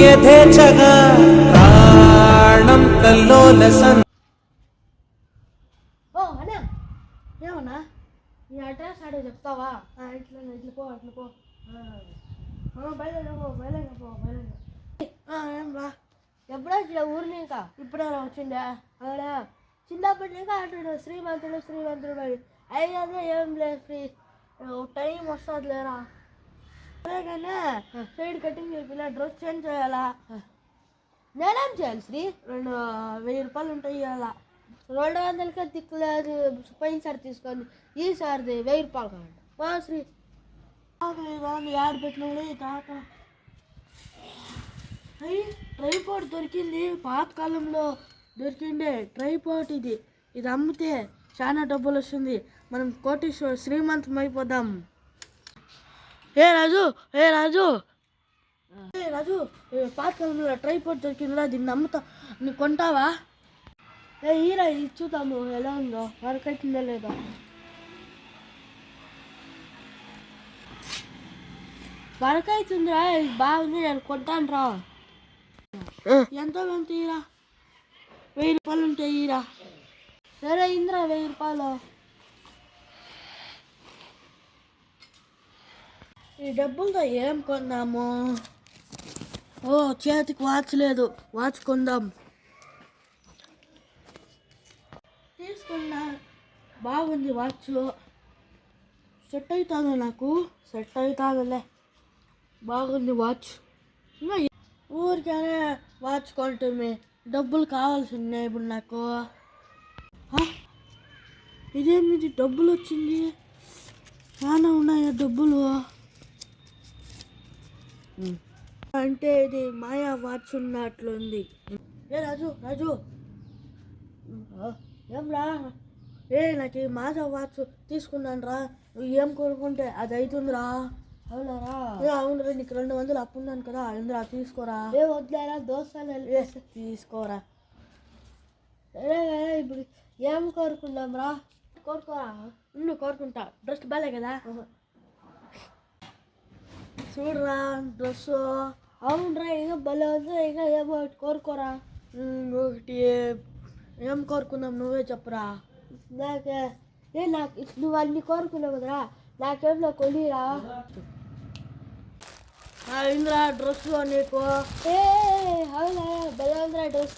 యథేచ్ఛగా ప్రాణం ఓ అన్నా ఏమన్నా? ఈ అడ్రస్ అడిగి చెప్తావా? ఇట్లా ఇట్లా పో అట్లా పో. బయలుదేరి పో బయలుదేరి పో బయలుదేరి. ఏం రా? ఎప్పుడో ఇట్లా ఊరిని ఇంకా? ఇప్పుడే వచ్చిందా అవునా చిన్నప్పటి నుంచి అంటాడు శ్రీమంతుడు శ్రీమంతుడు మరి. అయ్యదే ఏం లేదు ఫ్రీ. టైం వస్తుంది లేరా అదే కానీ సైడ్ కటింగ్ చేయాలి డ్రెస్ చేంజ్ చేయాలా? నేనేం చేయాలి శ్రీ? రెండు వెయ్యి రూపాయలు ఉంటాయి ఇవాళ రెండు వందలకే దిక్కులేదు పోయినసారి తీసుకొని ఈసారిది వెయ్యి రూపాయలు కావాలి. వా శ్రీ. యాడ్ పెట్టినప్పుడు ఈ తాత. అయ్యి ట్రైపోర్ట్ దొరికింది. పాతకాలంలో దొరికిండే ట్రైపోర్ట్ ఇది. ఇది అమ్మితే చాలా డబ్బులు వస్తుంది. మనం కోటేశ్వర శ్రీమంతం అయిపోదాం. ఏ రాజు ఏ రాజు. ఏ రాజు పాతకాలంలో ట్రైపోర్ట్ దొరికిందిరా దీన్ని అమ్ముతా నువ్వు కొంటావా? ఏ ఈరా ఇది చూద్దాము ఎలా ఉందో వర్క్ అవుతుందో లేదో. వర్క్ అవుతుందిరా ఇది బాగుంది నేను కొంటాను రా ఎంత ఎంత ఈరా. వెయ్యి రూపాయలు ఉంటాయి ఈరా. సరే ఇంద్రా వెయ్యి రూపాయలు. ఈ డబ్బులతో ఏం కొందాము? ఓ చేతికి వాచ్ లేదు. వాచ్ కొందాం. తీసుకున్నా బాగుంది వాచ్ సెట్ అవుతాను నాకు? సెట్ అవుతానులే బాగుంది వాచ్. ఊరికే ఊరికనే వాచ్ కొంటే డబ్బులు కావాల్సిందే ఇప్పుడు నాకు. ఇదేమిది డబ్బులు వచ్చింది చాలా ఉన్నాయా డబ్బులు? అంటే ఇది మాయా వాచ్ ఉన్నట్లుంది. ఏ రాజు రాజు. ఏం రా ఏ నాకు ఈ మాజా వాచ్ తీసుకున్నాను రా. నువ్వు ఏం కోరుకుంటే అది అవుతుందిరా అవునారా? అవునరా నీకు రెండు వందలు అప్పు ఉన్నాను కదా. ఇందురా తీసుకోరా. ఏ వద్దులేరా దోస్తాను తీసుకోరా. సరే ఇప్పుడు ఏం కోరుకుందాం రా? కోరుకోరా? నువ్వు కోరుకుంటా. డ్రెస్ బాలే కదా. చూడరా డ్రెస్ అవునరా ఇంకా భలే ఉంది ఇంకా ఏమో కోరుకోరా. ఒకటి ఏం కోరుకుందాం నువ్వే చెప్పురా. నాకే ఏ నాకు నువ్వు అన్ని కోరుకున్నావు కదరా. నాకేమో కొనిరా ఇంద్రా డ్రెస్ నీకు. ఏ అవునా భలే ఉందిరా డ్రెస్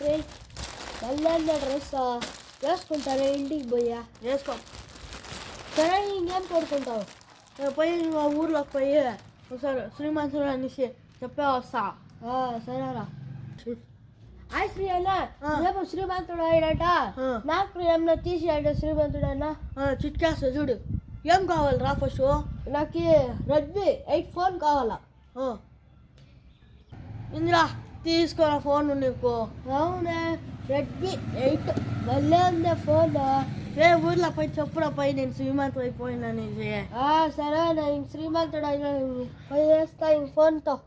భలే ఉందా డ్రెస్ వేసుకుంటారా ఇంటికి పోయా వేసుకో. సరే ఇంకేం కోరుకుంటావు? పోయి మా ఊర్లోకి పోయి ఒకసారి శ్రీమంతుడు అనేసి చెప్పే వస్తా సరేరా హాయ్ శ్రీ అన్న రేపు శ్రీమంతుడు అయినట నాకు ఏమన్నా తీసి అంటే శ్రీమంతుడు అన్న చిట్కేస్తా చూడు ఏం కావాలి రా ఫస్ట్ నాకు రెడ్మీ ఎయిట్ ఫోన్ కావాలా? ఇందిరా తీసుకోరా ఫోన్ నీకు. అవునే. Redmi eight. మళ్ళీ ఉంది ఫోన్. రే ఊర్లో పోయి చెప్పురా పోయి నేను శ్రీమంతుడు అయిపోయినా సరే నేను శ్రీమంతుడు అయినా పోయి వేస్తా ఇంక ఫోన్తో.